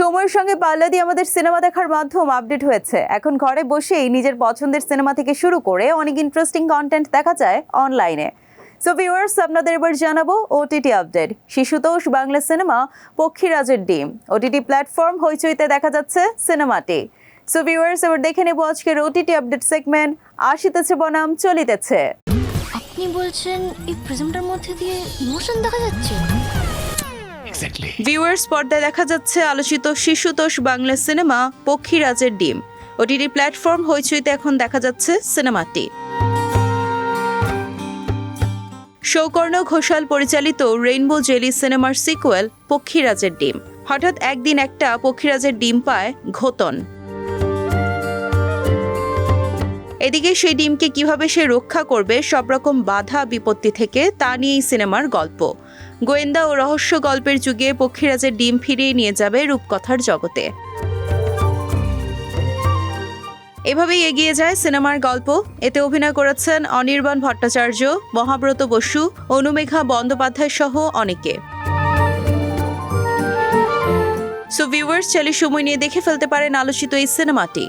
সময়ের সঙ্গে পাল্লা দিয়ে আমাদের সিনেমা দেখার মাধ্যম আপডেট হয়েছে। এখন ঘরে বসেই নিজের পছন্দের সিনেমা থেকে শুরু করে অনেক ইন্টারেস্টিং কন্টেন্ট দেখা যায় অনলাইনে সো ভিউয়ার্স আপনাদের এবার জানাব ওটিটি আপডেট শিশুতোষ বাংলা সিনেমা, পক্ষীরাজের ডিম। ওটিটি প্ল্যাটফর্ম হইচইতে দেখা যাচ্ছে সিনেমাটি। সো ভিউয়ার্স এবার দেখে নেব আজকের ওটিটি আপডেট সেগমেন্ট আসিতেছে বনাম, চলিতেছে। আপনি বলছেন এই প্রিজমটার মধ্যে দিয়ে ইমোশন দেখা যাচ্ছে? ভিউয়ার্স পর্দায় দেখা যাচ্ছে আলোচিত শিশুতোষ বাংলা সিনেমা পক্ষীরাজের ডিম। ওটিটি প্ল্যাটফর্ম হইচইতে এখন দেখা যাচ্ছে সিনেমাটি। সৌকর্ণ ঘোষাল পরিচালিত রেইনবো জেলি সিনেমার সিকুয়েল পক্ষীরাজের ডিম। হঠাৎ একদিন একটা পক্ষীরাজের ডিম পায় ঘোতন। এদিকে সেই ডিমকে কীভাবে সে রক্ষা করবে সব রকম বাধা বিপত্তি থেকে, তা নিয়েই সিনেমার গল্প। গোয়েন্দা ও রহস্য গল্পের যুগে পক্ষীরাজের ডিম ফিরিয়ে নিয়ে যাবে রূপকথার জগতে। এভাবেই এগিয়ে যায় সিনেমার গল্প। এতে অভিনয় করেছেন অনির্বাণ ভট্টাচার্য, মহাব্রত বসু, অনুমেঘা বন্দ্যোপাধ্যায় সহ অনেকে। সো ভিউয়ার্স চাইলে সময় নিয়ে দেখে ফেলতে পারেন আলোচিত এই সিনেমাটি।